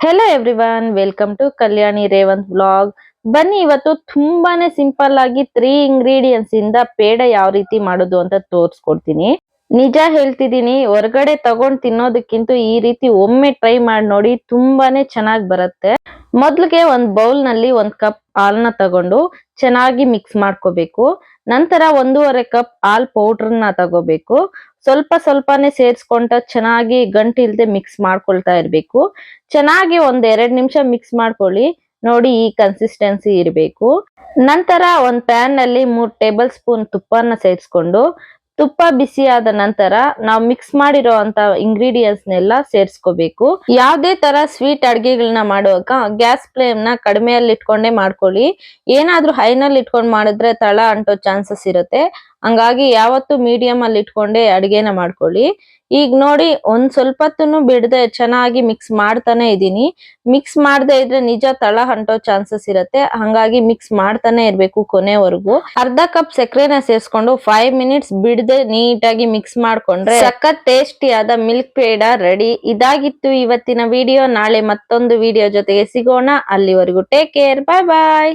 Hello everyone welcome to Kalyani Revanth blog ಬನ್ನಿ, ಇವತ್ತು ತುಂಬಾನೇ ಸಿಂಪಲ್ ಆಗಿ ತ್ರೀ ಇಂಗ್ರೀಡಿಯೆಂಟ್ಸ್ ಇಂದ ಪೇಡ ಯಾವ ರೀತಿ ಮಾಡೋದು ಅಂತ ತೋರಿಸ್ಕೊಡ್ತೀನಿ. ನಿಜ ಹೇಳ್ತಿದೀನಿ, ಹೊರಗಡೆ ತಗೊಂಡ್ ತಿನ್ನೋದಕ್ಕಿಂತ ಈ ರೀತಿ ಒಮ್ಮೆ ಟ್ರೈ ಮಾಡಿ ನೋಡಿ ತುಂಬಾನೇ ಚೆನ್ನಾಗಿ ಬರುತ್ತೆ. ಮೊದ್ಲಿಗೆ ಒಂದ್ ಬೌಲ್ನಲ್ಲಿ ಒಂದ್ ಕಪ್ ಹಾಲ್ನ ತಗೊಂಡು ಚೆನ್ನಾಗಿ ಮಿಕ್ಸ್ ಮಾಡ್ಕೋಬೇಕು. ನಂತರ ಒಂದೂವರೆ ಕಪ್ ಹಾಲ್ ಪೌಡರ್ನ ತಗೋಬೇಕು. ಸ್ವಲ್ಪ ಸ್ವಲ್ಪನೇ ಸೇರಿಸ್ಕೊಂಡ ಚೆನ್ನಾಗಿ ಗಂಟಿಲ್ದೆ ಮಿಕ್ಸ್ ಮಾಡ್ಕೊಳ್ತಾ ಇರ್ಬೇಕು. ಚೆನ್ನಾಗಿ ಒಂದ್ ಎರಡ್ ನಿಮಿಷ ಮಿಕ್ಸ್ ಮಾಡ್ಕೊಳ್ಳಿ, ನೋಡಿ ಈ ಕನ್ಸಿಸ್ಟೆನ್ಸಿ ಇರಬೇಕು. ನಂತರ ಒಂದ್ ಪ್ಯಾನ್ನಲ್ಲಿ ಮೂರ್ ಟೇಬಲ್ ಸ್ಪೂನ್ ತುಪ್ಪನ ಸೇರಿಸ್ಕೊಂಡು ತುಪ್ಪ ಬಿಸಿ ಆದ ನಂತರ ನಾವು ಮಿಕ್ಸ್ ಮಾಡಿರೋ ಅಂತ ಇಂಗ್ರೀಡಿಯೆಂಟ್ಸ್ ನೆಲ್ಲ ಸೇರಿಸ್ಕೋಬೇಕು. ಯಾವುದೇ ತರ ಸ್ವೀಟ್ ಅಡ್ಗೆಗಳನ್ನ ಮಾಡುವಾಗ ಗ್ಯಾಸ್ ಫ್ಲೇಮ್ನ ಕಡಿಮೆಯಲ್ಲಿ ಇಟ್ಕೊಂಡೇ ಮಾಡ್ಕೊಳ್ಳಿ. ಏನಾದ್ರೂ ಹೈನಲ್ಲಿ ಇಟ್ಕೊಂಡ್ ಮಾಡಿದ್ರೆ ತಳ ಅಂಟೋ ಚಾನ್ಸಸ್ ಇರುತ್ತೆ. ಹಂಗಾಗಿ ಯಾವತ್ತು ಮೀಡಿಯಂ ಅಲ್ಲಿ ಇಟ್ಕೊಂಡೆ ಅಡಿಗೆನ ಮಾಡ್ಕೊಳ್ಳಿ. ಈಗ ನೋಡಿ, ಒಂದ್ ಸ್ವಲ್ಪ ಬಿಡದೆ ಚೆನ್ನಾಗಿ ಮಿಕ್ಸ್ ಮಾಡ್ತಾನೆ ಇದ್ದೀನಿ. ಮಿಕ್ಸ್ ಮಾಡದೆ ಇದ್ರೆ ನಿಜ ತಳ ಹಂಟೋ ಚಾನ್ಸಸ್ ಇರುತ್ತೆ. ಹಂಗಾಗಿ ಮಿಕ್ಸ್ ಮಾಡ್ತಾನೆ ಇರ್ಬೇಕು ಕೊನೆವರೆಗೂ. ಅರ್ಧ ಕಪ್ ಸಕ್ಕರೆನ ಸೇರಿಸ್ಕೊಂಡು ಫೈವ್ ಮಿನಿಟ್ಸ್ ಬಿಡದೆ ನೀಟಾಗಿ ಮಿಕ್ಸ್ ಮಾಡ್ಕೊಂಡ್ರೆ ಸಖತ್ ಟೇಸ್ಟಿ ಆದ ಮಿಲ್ಕ್ ಪೇಡ ರೆಡಿ ಇದಾಗಿತ್ತು ಇವತ್ತಿನ ವಿಡಿಯೋ ನಾಳೆ ಮತ್ತೊಂದು ವಿಡಿಯೋ ಜೊತೆಗೆ ಸಿಗೋಣ. ಅಲ್ಲಿವರೆಗೂ ಟೇಕ್ ಕೇರ್ ಬಾಯ್ ಬಾಯ್